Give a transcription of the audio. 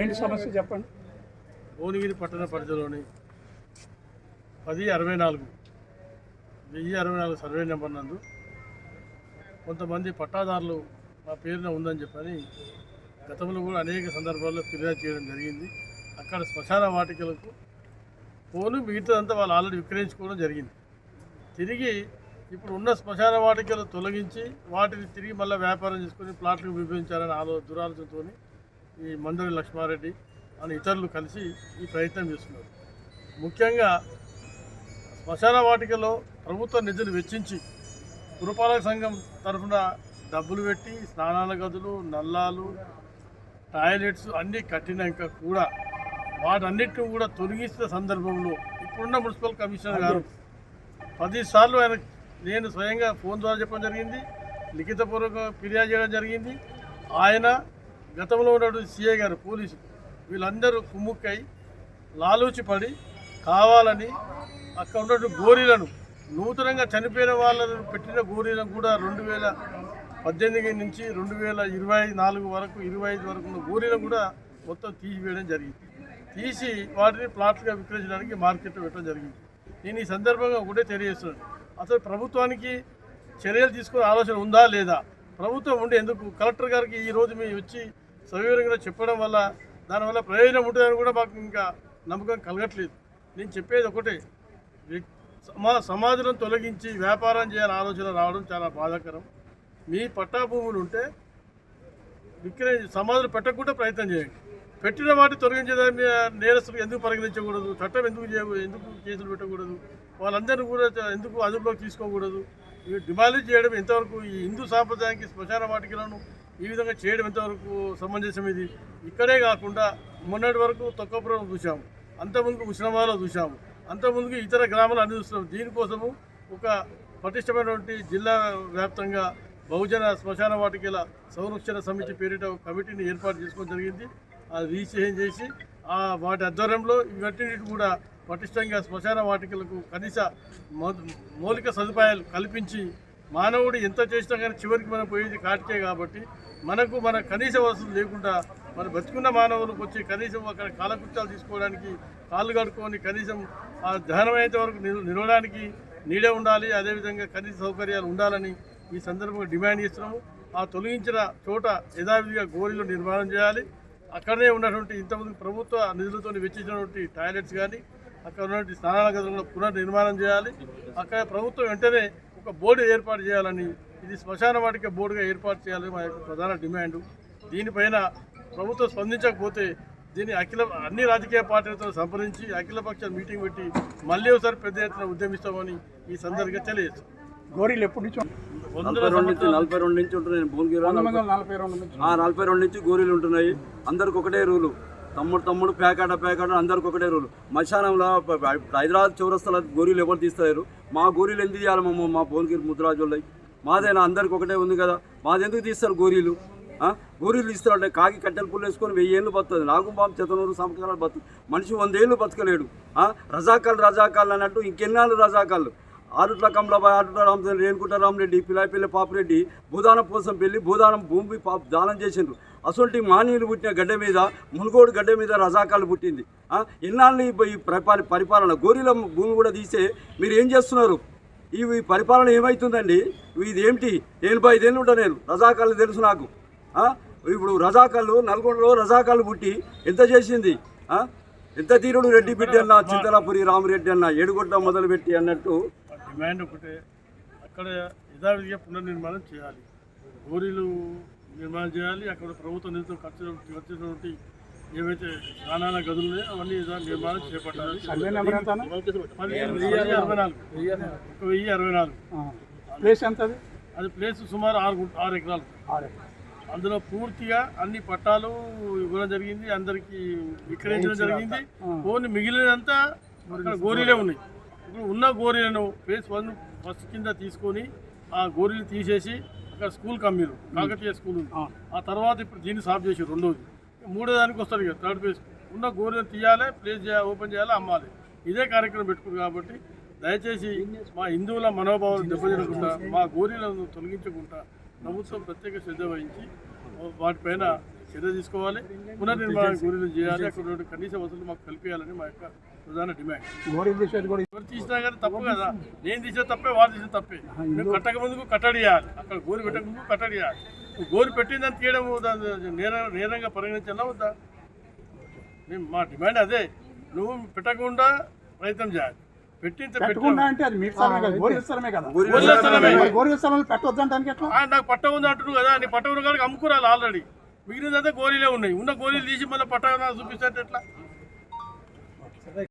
ఏంటి సమస్య చెప్పండి. భువనగిరి పట్టణ పరిధిలోని పది అరవై నాలుగు వెయ్యి అరవై నాలుగు సర్వే నెంబర్ నందు కొంతమంది పట్టాదారులు మా పేరున ఉందని చెప్పని గతంలో కూడా అనేక సందర్భాల్లో ఫిర్యాదు చేయడం జరిగింది. అక్కడ శ్మశాన వాటికలకు పోను మిగతాదంతా వాళ్ళు ఆల్రెడీ విక్రయించుకోవడం జరిగింది. తిరిగి ఇప్పుడు ఉన్న శ్మశాన వాటికలు తొలగించి వాటిని తిరిగి మళ్ళీ వ్యాపారం చేసుకొని ప్లాట్లకు విభజించాలని ఆలో దురాలోచనతో ఈ మందరి లక్ష్మారెడ్డి అని ఇతరులు కలిసి ఈ ప్రయత్నం చేస్తున్నారు. ముఖ్యంగా శ్మశాన వాటికలో ప్రభుత్వ నిధులు వెచ్చించి పురపాలక సంఘం తరఫున డబ్బులు పెట్టి స్నానాల గదులు నల్లాలు టాయిలెట్స్ అన్నీ కట్టినాక కూడా వాటన్నిటిని కూడా తొలగిస్తున్న సందర్భంలో ఇప్పుడున్న మున్సిపల్ కమిషనర్ గారు పదిసార్లు ఆయన నేను స్వయంగా ఫోన్ ద్వారా చెప్పడం జరిగింది లిఖితపూర్వక ఫిర్యాదు చేయడం జరిగింది. ఆయన గతంలో ఉన్నటువంటి సీఏ గారు పోలీసు వీళ్ళందరూ కుమ్ముక్కై లాలూచిపడి కావాలని అక్కడ ఉన్నటువంటి గోరీలను నూతనంగా చనిపోయిన వాళ్ళను పెట్టిన గోరీలను కూడా రెండు వేల పద్దెనిమిది నుంచి రెండు వేల ఇరవై నాలుగు వరకు ఇరవై ఐదు వరకు ఉన్న గోరీలను కూడా మొత్తం తీసివేయడం జరిగింది. తీసి వాటిని ప్లాట్లుగా విక్రయించడానికి మార్కెట్లో పెట్టడం జరిగింది. నేను ఈ సందర్భంగా ఒకటే తెలియజేస్తున్నాను. అసలు ప్రభుత్వానికి చర్యలు తీసుకునే ఆలోచన ఉందా లేదా? ప్రభుత్వం ఉండి ఎందుకు? కలెక్టర్ గారికి ఈ రోజు మేము వచ్చి సవివరంగా చెప్పడం వల్ల దానివల్ల ప్రయోజనం ఉంటుందని కూడా మాకు ఇంకా నమ్మకం కలగట్లేదు. నేను చెప్పేది ఒకటే వ్యక్- సమా సమాజం తొలగించి వ్యాపారం చేయాలని ఆలోచన రావడం చాలా బాధాకరం. మీ పట్టా భూములు ఉంటే విక్రయ సమాధులు పెట్టకుండా ప్రయత్నం చేయండి. పెట్టిన వాటి తొలగించేదాన్ని మీ నేరస్తులు ఎందుకు పరిగణించకూడదు? చట్టం ఎందుకు చేయ ఎందుకు కేసులు పెట్టకూడదు? వాళ్ళందరినీ కూడా ఎందుకు అదుపులోకి తీసుకోకూడదు? ఇవి డిమాలిజ్ చేయడం ఎంతవరకు ఈ హిందూ సాంప్రదాయానికి శ్మశాన వాటికలను ఈ విధంగా చేయడం ఎంతవరకు సమంజసం ఇది? ఇక్కడే కాకుండా మొన్నటి వరకు తొక్కపురం చూసాము అంతకుముందు ఉష్ణమాలో చూసాము అంతకుముందు ఇతర గ్రామాలు అన్ని చూస్తున్నాం. దీనికోసము ఒక పటిష్టమైనటువంటి జిల్లా వ్యాప్తంగా బహుజన శ్మశాన వాటికల సంరక్షణ సమితి పేరిట కమిటీని ఏర్పాటు చేసుకోవడం జరిగింది. అది రీచేంజ్ చేసి ఆ వాటి ఆధ్వర్యంలో ఇవన్నిటి కూడా పటిష్టంగా శ్మశాన వాటికలకు కనీస మౌ- మౌలిక సదుపాయాలు కల్పించి మానవుడు ఎంత చేసినా కానీ చివరికి మనం పోయేది కాటికే కాబట్టి మనకు మన కనీస వసతులు లేకుండా మన బతుకున్న మానవులకు వచ్చి కనీసం అక్కడ కాలకృత్యాలు తీసుకోవడానికి కాళ్ళు కడుక్కొని కనీసం ఆ దహనం వరకు నిలవడానికి నీడే ఉండాలి. అదేవిధంగా కనీస సౌకర్యాలు ఉండాలని ఈ సందర్భంగా డిమాండ్ చేస్తున్నాము. ఆ తొలగించిన చోట యథావిధిగా గోరీలు నిర్మాణం చేయాలి. అక్కడనే ఉన్నటువంటి ఇంతమంది ప్రభుత్వ నిధులతో వెచ్చించినటువంటి టాయిలెట్స్ కానీ అక్కడ ఉన్నటువంటి స్నానాల గదులు కూడా పునర్నిర్మాణం చేయాలి. అక్కడ ప్రభుత్వం వెంటనే ఒక బోర్డు ఏర్పాటు చేయాలని ఇది శ్మశాన వాటిక బోర్డుగా ఏర్పాటు చేయాలని మా యొక్క ప్రధాన డిమాండ్. దీనిపైన ప్రభుత్వం స్పందించకపోతే దీన్ని అఖిల అన్ని రాజకీయ పార్టీలతో సంప్రదించి అఖిలపక్ష మీటింగ్ పెట్టి మళ్ళీ ఒకసారి పెద్ద ఎత్తున ఉద్యమిస్తామని ఈ సందర్భంగా తెలియజేస్తాం. గోరీలు ఎప్పటి నుంచి నలభై రెండు నుంచి నలభై రెండు నుంచి ఉంటున్నాయి. భువనగిరి నలభై రెండు నుంచి గోరీలు ఉంటున్నాయి. అందరికి ఒకటే రూలు. తమ్ముడు తమ్ముడు పేకాట పేకాట అందరికి ఒకటే రూలు. మశానంలో హైదరాబాద్ చౌరస్తాల గోరీలు ఎవరు తీస్తారు? మా గోరీలు ఎందుకు తీయాలి మా మా భువనగిరి ముద్రాజులై మాదేనా అందరికి ఒకటే ఉంది కదా. మాది ఎందుకు తీస్తారు గోరీలు? గోరీలు ఇస్తాడు కాకి కట్టెలు పుల్లు వేసుకొని వెయ్యి ఏళ్ళు బతుంది నాగుంబాం చెతనూరు సంవత్సరాలు బతు మనిషి వందేళ్ళు బతకలేడు. రజాకాలు రజాకాలు అన్నట్టు ఇంకెన్నాళ్ళు రజాకాళ్ళు ఆరుట్ల కమలాబాయ్ ఆరుట్ల రామచంద్ర రేణుకుంట రామరెడ్డి పిలాయిపల్లి పాపిరెడ్డి భూదానం కోసం వెళ్ళి భూదానం భూమి దానం చేసిండ్రు. అసలు మానీయులు పుట్టిన గడ్డ మీద మునుగోడు గడ్డ మీద రజాకాలు పుట్టింది. ఆ? ఎన్నాళ్ళు ఈ పరిపాల పరిపాలన. గోరీల భూమి కూడా తీసే మీరు ఏం చేస్తున్నారు? ఈ పరిపాలన ఏమవుతుందండి ఇది ఏమిటి ఎనభై ఐదేళ్ళు ఉంటా నేను. రజాకాలు తెలుసు నాకు? ఇప్పుడు రజాకాళ్ళు నల్గొండలో రజాకాళ్ళు పుట్టి ఎంత చేసింది? ఎంత తీరుడు రెడ్డి బిడ్డ అన్న చింతలాపురి రామరెడ్డి అన్న ఏడుగొట్ట మొదలుపెట్టి అన్నట్టు. డిమాండ్ ఒకటే. అక్కడ యథావిధిగా పునర్నిర్మాణం చేయాలి. గోరీలు నిర్మాణం చేయాలి. అక్కడ ప్రభుత్వ నిధులతో ఖర్చు వచ్చినటువంటి ఏవైతే స్నానాల గదులు ఉన్నాయో అవన్నీ నిర్మాణం చేపట్టాలి. వెయ్యి అరవై నాలుగు. ఒక వెయ్యి అరవై నాలుగు. ఆ. ప్లేస్ ఎంత అది ప్లేస్ సుమారు ఆరు ఆరు ఎకరాలు. అందులో పూర్తిగా అన్ని పట్టాలు ఇవ్వడం జరిగింది. అందరికి విక్రయించడం జరిగింది. ఓన్లీ మిగిలినంతా అక్కడ గోరీలే ఉన్నాయి. ఇప్పుడు ఉన్న గోరీలను ఫేస్ వన్ ఫస్ట్ కింద తీసుకొని ఆ గోరీలు తీసేసి అక్కడ స్కూల్ కమ్మిరు. కాకతీయ స్కూల్ ఉంది. ఆ. ఆ తర్వాత ఇప్పుడు దీన్ని సాఫ్ చేసి రెండోది. మూడో దానికి వస్తారు ఇక థర్డ్ ఫేజ్ ఉన్న గోరీలను తీయాలి ప్లేస్ చేయాలి ఓపెన్ చేయాలి అమ్మాలి. ఇదే కార్యక్రమం పెట్టుకున్నారు కాబట్టి దయచేసి మా హిందువుల మనోభావాలు దెబ్బతినకుండా మా గోరీలను తొలగించకుండా ప్రభుత్వం ప్రత్యేక శ్రద్ధ వహించి వాటిపైన చర్య తీసుకోవాలి. పునర్నిర్మాణం గోరీలు చేయాలి. అక్కడ కనీస వసతులు మాకు కల్పించాలని మా యొక్క ప్రధాన డిమాండ్. ఎవరు తీసినా కానీ తప్పు కదా. నేను తీసే తప్పే వాళ్ళు తీసే తప్పే. మేము కట్టక ముందుకు కట్టడియాలి. అక్కడ గోరు పెట్టక ముందుకు కట్టడియాలి. గోరు పెట్టిందని తీయడం నేర నేరంగా పరిగణించాలా వద్దా? మేము మా డిమాండ్ అదే. నువ్వు పెట్టకుండా ప్రయత్నం చేయాలి. పెట్టింత పెట్టకుండా అంటే అది మీ స్థలమే కదా గోరీ ఎట్లా? నాకు పట్ట ఉంది అంటున్నావు కదా నీ పట్ట ఉన్న కాడికి అమ్ముకురాలి ఆల్రెడీ. మిగిలినంతా గోరీలే ఉన్నాయి. ఉన్న గోరీలు తీసి మళ్ళీ పట్ట చూపిస్తే ఎట్లా?